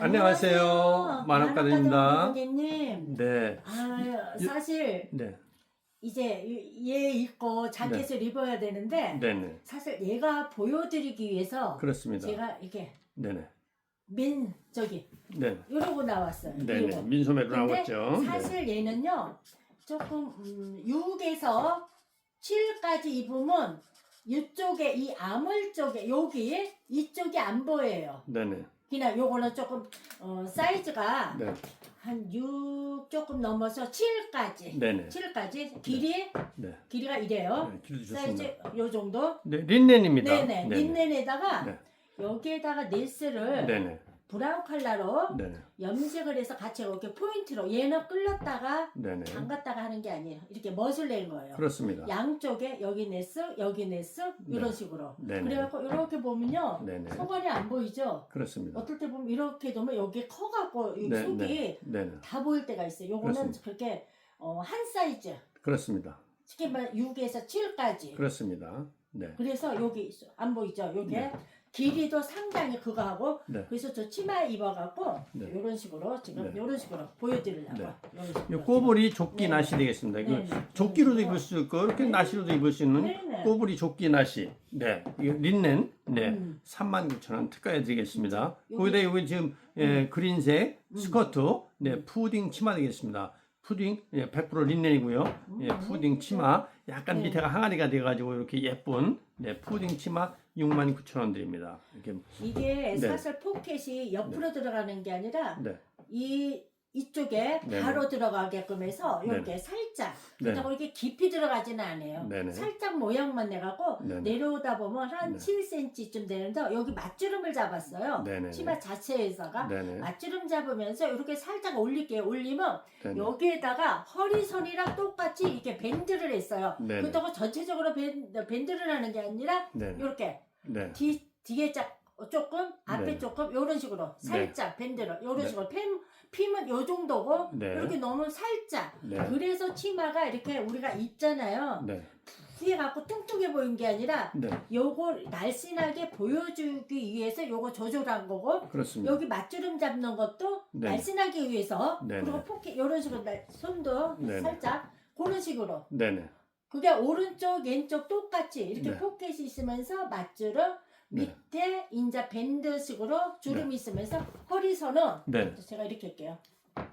안녕하세요. 만화가들입니다. 고객님. 네, 아, 사실 네, 이제 얘 입고 자켓을 입어야 되는데 네, 네, 사실 얘가 보여드리기 위해서 그렇습니다. 제가 이렇게 네, 네, 맨 저기 네, 이러고 나왔어요. 네, 네, 이러고. 민소매로 나왔죠. 네, 사실 얘는요 조금 음, 6에서 7까지 입으면 이쪽에 이 암홀 쪽에 여기 이쪽이 안 보여요. 네, 네, 그냥 요거는 조금 어, 사이즈가 네, 한 6 조금 넘어서 7까지 네, 네, 7까지 길이 네, 길이가 이래요. 네, 사이즈 좋습니다. 요 정도. 네, 린넨입니다. 네네. 린넨에다가 네. 여기에다가 네스를 네, 네, 브라운 컬러로 네, 네, 염색을 해서 같이 이렇게 포인트로 얘는 끌렸다가 네, 네, 담갔다가 하는 게 아니에요. 이렇게 멋을 낸 거예요. 그렇습니다. 양쪽에 여기 네스, 여기 네스 이런 네. 식으로. 네, 네, 그래갖고 이렇게 보면요. 네, 네, 소관이 안 보이죠? 그렇습니다. 어떨 때 보면 이렇게 되면 여기 커갖고 이 네, 속이 네, 네, 네, 다 보일 때가 있어요. 요거는 그렇습니다. 그렇게 어, 한 사이즈. 그렇습니다. 쉽게 말해 6에서 7까지. 그렇습니다. 네, 그래서 여기. 안 보이죠? 요게 네. 길이도 상당히 그거 하고 네. 그래서 저 치마 입어갖고 네. 이런 식으로 지금 네. 이런 식으로 보여드리려고. 네. 요런 식으로 이 꼬부리 조끼 네. 나시 되겠습니다. 네, 네. 조끼로도 입을 수 있고 이렇게 네. 나시로도 입을 수 있는 네, 네. 꼬부리 조끼 나시. 네, 린넨. 네, 음. 39,000원 특가해 드리겠습니다. 여기- 거기다 여기 지금 예, 그린색 음. 스커트, 네, 푸딩 치마 되겠습니다. 푸딩 예, 100% 린넨이고요. 예, 푸딩 치마 약간 네. 밑에가 항아리가 돼가지고 이렇게 예쁜 네, 푸딩 치마 69,000원 드립니다. 이렇게 이게 네. 사실 포켓이 옆으로 들어가는 게 아니라 네, 이 이쪽에 네, 바로 들어가게끔 해서 네. 이렇게 살짝 네. 그렇다고 이렇게 깊이 들어가지는 않아요. 네, 네. 살짝 모양만 내갖고 네, 네. 내려오다 보면 한 네. 7cm쯤 되는데 여기 맞주름을 잡았어요. 네, 네. 치마 자체에서가 네, 네. 맞주름 잡으면서 이렇게 살짝 올릴게요. 올리면 네, 네. 여기에다가 허리선이랑 똑같이 이렇게 밴드를 했어요. 네, 네. 그렇다고 전체적으로 밴, 밴드를 하는 게 아니라 네, 이렇게 네. 뒤 뒤에 짝 조금 앞에 네. 조금 이런 식으로 살짝 밴드로 이런 네. 식으로 펜 피면 요 정도고 네. 이렇게 너무 살짝 네. 그래서 치마가 이렇게 우리가 입잖아요 네. 뒤에 갖고 뚱뚱해 보이는 게 아니라 네. 요거 날씬하게 보여주기 위해서 요거 조절한 거고 그렇습니다. 여기 맞주름 잡는 것도 네. 날씬하기 위해서 네, 그리고 네. 포켓 이런 식으로 날- 손도 네, 네. 살짝 그런 식으로 네, 네. 그게 오른쪽 왼쪽 똑같이 이렇게 네. 포켓이 있으면서 맞주름 네. 밑에 인자 밴드식으로 주름이 있으면서 허리선은 네. 제가 이렇게 할게요.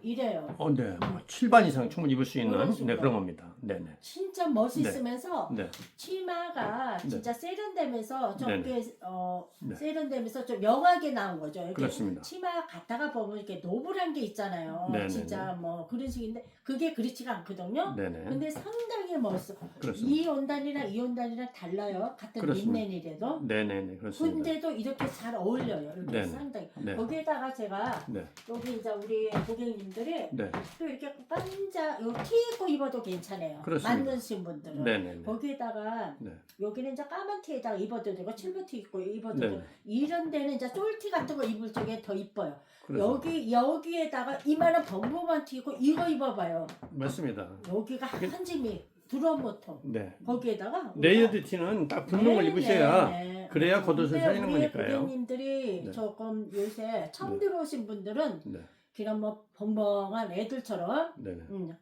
이래요. 어, 네. 뭐 7반 이상 충분히 입을 수 있는 그런 네, 식으로. 그런 겁니다. 네, 네. 진짜 멋있으면서 네. 치마가 네. 진짜 세련되면서 저게 어 네. 세련되면서 좀 명하게 나온 거죠. 이렇게 그렇습니다. 치마 갖다가 보면 이렇게 노블한 게 있잖아요. 네, 네, 진짜 뭐 그런 식인데 그게 그렇지가 않거든요. 네, 네. 근데 상당히 멋있어. 그렇습니다. 이 원단이랑 이 원단이랑 달라요. 같은 그렇습니다. 린넨이라도. 네, 네, 네. 그렇습니다. 근데도 이렇게 잘 어울려요. 이렇게 네, 네. 상당히. 네. 거기에다가 제가 네. 여기 이제 우리 고객 님들이 네. 또 이렇게 반자 요티 입고 입어도 괜찮아요. 그렇습니다. 만드신 분들은. 네, 네, 네. 거기에다가 네. 여기는 이제 까만 티에다가 입어도 되고 칠부티 입고 입어도 네. 되고 이런 데는 이제 쫄티 같은 거 입을 적에 더 이뻐요. 여기 여기에다가 이만한 범범한 티 입고 이거 입어봐요. 맞습니다. 여기가 그한 짐이 드럼 모통 네. 거기에다가 레이어드 티는 딱 붙는 걸 네, 입으셔야 네, 네. 그래야 겉옷을 근데 살리는 우리 거니까요. 고객님들이 네. 조금 요새 처음 네. 들어오신 분들은 네. 그런 뭐 벙벙한 애들처럼 네, 네. 음,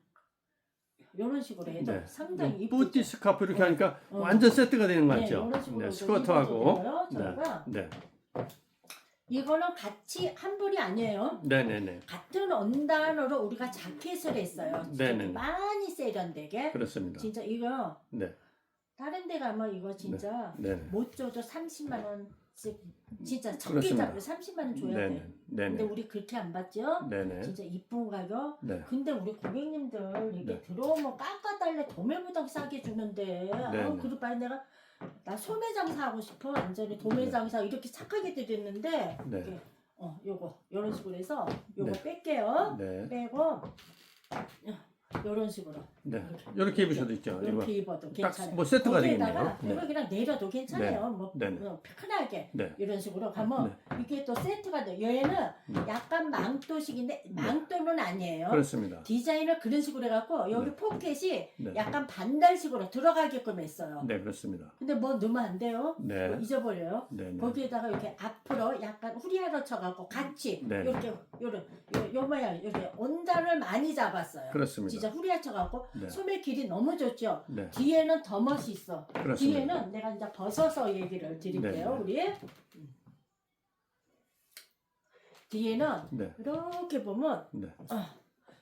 이런 식으로 해도 네. 상당히 이 이쁘죠. 뿌띠 스카프 이렇게 어. 하니까 어. 완전 세트가 되는 거 네, 같죠? 이런 식으로 네, 좀 스커트하고 입어도 되고요, 네. 저희가. 네. 이거는 같이 한 불이 아니에요. 네, 네, 네. 같은 원단으로 우리가 자켓을 했어요. 네, 네, 네. 많이 세련되게. 그렇습니다. 진짜 이거 네. 다른 데 가면 이거 진짜 네, 네. 못 줘도 30만 원씩 진짜 적게 그렇습니다. 잡으면 30만 원 줘야 네, 돼. 네. 네, 근데 네. 우리 그렇게 안 받죠? 네, 네. 진짜 이쁜 가격. 네. 근데 우리 고객님들 이게 네. 들어오면 깎아달래 도매무당 싸게 주는데 네, 아, 네. 그럴 바에 내가 나 소매장사 하고 싶어 완전히 도매장사 이렇게 착하게 드렸는데 네. 이게, 어 요거 이런 식으로 해서 요거 네. 뺄게요 네. 빼고 이런 식으로 네. 이렇게 입으셔도 있죠. 이거 이렇게 입어도 괜찮아요. 딱뭐 세트가 거기에다가 되겠네요. 이거 네. 그냥 내려도 괜찮아요. 뭐 네, 네. 뭐 편하게 네. 이런 식으로 가면 이게 또 세트가 돼. 얘는 네. 약간 망토식인데 망토는 아니에요. 그렇습니다. 디자인을 그런 식으로 해갖고 여기 네. 포켓이 네. 약간 반달식으로 들어가게끔 했어요. 네, 그렇습니다. 근데 뭐 넣으면 안 돼요. 네. 뭐 잊어버려요. 네, 네. 거기에다가 이렇게 앞으로 약간 후리아로 쳐갖고 같이 네. 이렇게 요런 요, 요 모양 이렇게 온단을 많이 잡았어요. 그렇습니다. 진짜 후리아 쳐갖고 네. 소매 길이 너무 좋죠. 네. 뒤에는 더 멋있어. 그렇습니다. 뒤에는 내가 이제 벗어서 얘기를 드릴게요. 네, 우리 음. 뒤에는 네. 이렇게 보면 네. 아,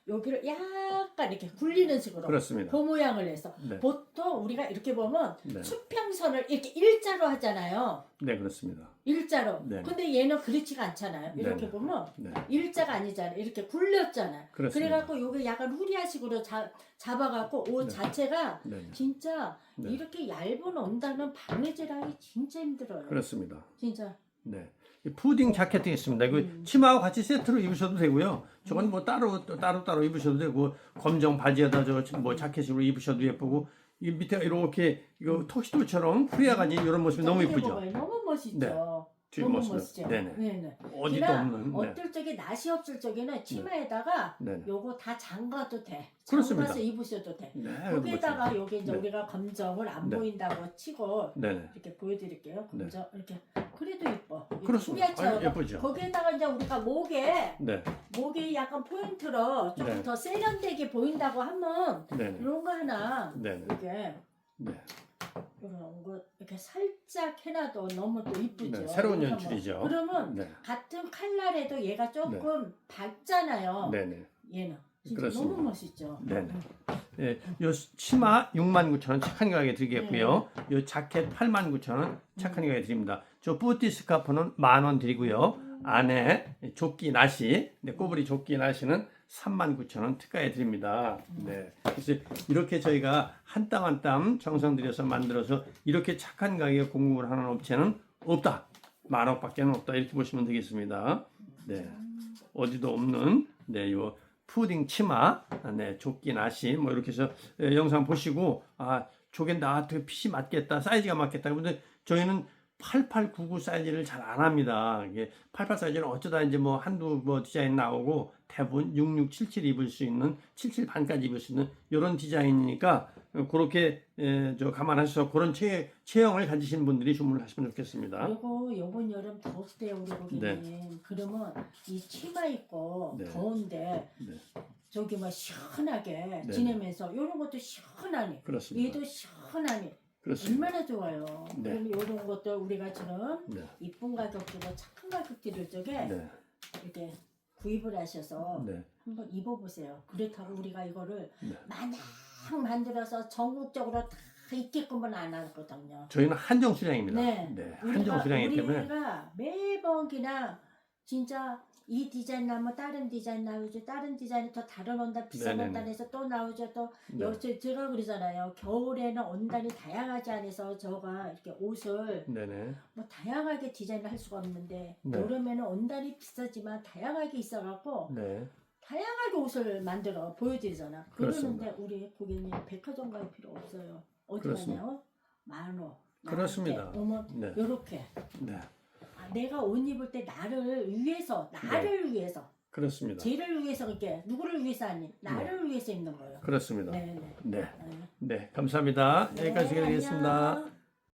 여기를 약간 이렇게 굴리는 식으로 그렇습니다. 그 모양을 해서 네. 보통 우리가 이렇게 보면 네. 수평선을 이렇게 일자로 하잖아요. 네, 그렇습니다. 일자로. 네. 근데 얘는 그렇지가 않잖아요. 이렇게 네, 네. 보면 네. 일자가 아니잖아요. 이렇게 굴렸잖아요. 그렇습니다. 그래갖고 요게 약간 후리아식으로 자, 잡아갖고 옷 네. 자체가 네. 네. 진짜 네. 이렇게 얇은 온다는 바느질하기 진짜 힘들어요. 그렇습니다. 진짜. 네. 이 푸딩 자켓이 있습니다. 이거 음. 치마와 같이 세트로 입으셔도 되고요. 저건 뭐 따로 또 따로 따로 입으셔도 되고 검정 바지에다 저 뭐 자켓으로 입으셔도 예쁘고 이 밑에 이렇게 이거 턱시도처럼 프리아가 지 이런 모습이 너무. 보면 너무 멋있죠. 네. 뒤에 너무 모습. 멋있죠. 네네. 네네. 어디도 제가 없는. 네. 어떨 적에 낯이 없을 적에는 치마에다가 네. 네. 요거 다 장가도 돼. 그렇습니다. 장가서 입으셔도 돼. 네. 거기에다가 여기 이제 네. 우리가 검정을 안 네. 보인다고 치고 네네. 이렇게 보여드릴게요. 네. 검정 이렇게 그래도 예뻐. 그렇습니다. 아유, 예쁘죠. 거기에다가 이제 우리가 목에 네. 목이 약간 포인트로 조금 네. 더 세련되게 보인다고 하면 네 네. 이런 거 하나 네 네. 이렇게 네. 이런 거 이렇게 살짝 해놔도 너무 또 이쁘죠. 네. 새로운. 연출이죠. 그러면 네. 같은 칼날에도 얘가 조금 밝잖아요. 네 네. 얘는 진짜 그렇습니다. 너무 멋있죠. 네네. 예, 요 치마 69,000원 착한 가격에 드리겠고요. 네. 요 자켓 89,000원 착한 가격에 드립니다. 저 뿌띠 스카프는 만 원 드리고요. 안에 조끼 나시, 네, 꼬부리 조끼 나시는 39,000원 특가에 드립니다. 네. 그래서 이렇게 저희가 한 땀 한 땀 정성 들여서 만들어서 이렇게 착한 가격에 공급을 하는 업체는 없다. 만 원밖에 없다. 이렇게 보시면 되겠습니다. 네. 어디도 없는 네, 요 푸딩 치마, 네, 조끼 나시 뭐 이렇게 해서 예, 영상 보시고 아, 저게 나한테 핏이 맞겠다. 사이즈가 맞겠다. 근데 저희는 8899 사이즈를 잘 안 합니다. 이게 88 사이즈는 어쩌다 이제 뭐 한두 뭐 디자인 나오고 대부분 6677 입을 수 있는 77 반까지 입을 수 있는 이런 디자인이니까 그렇게 에, 저 감안하셔서 그런 체, 체형을 가지신 분들이 주문을 하시면 좋겠습니다. 그리고 요번 여름 더울 때 우리 고객님 그러면 이 치마 입고 네. 더운데 네. 저기 뭐 시원하게 네. 지내면서 이런 것도 시원하니 그렇습니다. 얘도 시원하니 그렇습니다. 얼마나 좋아요. 네. 그럼 이런 것도 우리가처럼 네. 이쁜 가격 주고 착한 가격 드릴 적에 네. 이렇게 구입을 하셔서 네. 한번 입어보세요. 그렇다고 우리가 이거를 네. 마냥 만들어서 전국적으로 다 입게끔은 안 하거든요. 저희는 한정 수량입니다. 네. 네. 우리가, 한정 수량이기 때문에 우리가 매번 그냥 진짜 이 디자인 나면 다른 디자인 나오죠. 다른 디자인이 더 다른 원단 비싼 네네네. 원단에서 또 나오죠. 또 네. 여, 제- 제가 그러잖아요. 겨울에는 원단이 다양하지 않아서 저가 이렇게 옷을 네네. 뭐 다양하게 디자인을 할 수가 없는데 네. 여름에는 원단이 비싸지만 다양하게 있어갖고 네. 다양하게 옷을 만들어 보여드리잖아. 그렇습니다. 그러는데 우리 고객님 백화점 갈 필요 없어요. 어디 그렇습니다. 가냐요? 만원. 그렇습니다. 어머 네. 요렇게 네. 아, 내가 옷 입을 때 나를 위해서 나를 위해서 그렇습니다. 쟤를 위해서 이렇게 누구를 위해서 아니 나를 위해서 입는 거예요. 그렇습니다. 네 네. 네. 네. 네. 감사합니다. 여기까지 네, 드리겠습니다. 안녕.